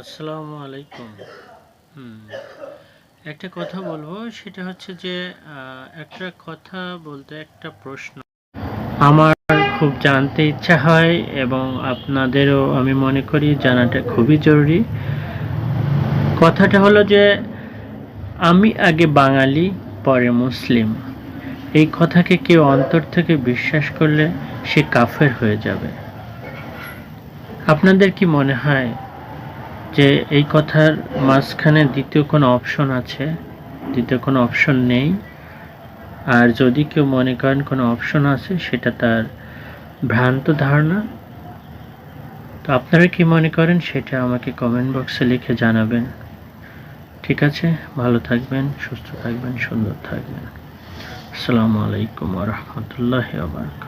আসসালামু আলাইকুম। একটা কথা বলব, সেটা হচ্ছে যে একটা কথা বলতে একটা প্রশ্ন। আমার খুব জানতে ইচ্ছা হয় এবং আপনাদেরও আমি মনে করি জানাটা খুবই জরুরি। কথাটা হলো যে, আমি আগে বাঙালি, পরে মুসলিম। এই কথাকে কেউ অন্তর থেকে বিশ্বাস করলে সে কাফের হয়ে যাবে। আপনাদের কি মনে হয় যে এই কথার মাঝখানে দ্বিতীয় কোনো অপশন আছে, দ্বিতীয় কোনো অপশন নেই। আর যদি কেউ মনে করেন কোনো অপশন আছে, সেটা তার ভ্রান্ত ধারণা। তো আপনারা কি মনে করেন সেটা আমাকে কমেন্ট বক্সে লিখে জানাবেন। ঠিক আছে? ভালো থাকবেন, সুস্থ থাকবেন, সুন্দর থাকবেন। আসসালামু আলাইকুম রহমতুল্লাহ আবরকাত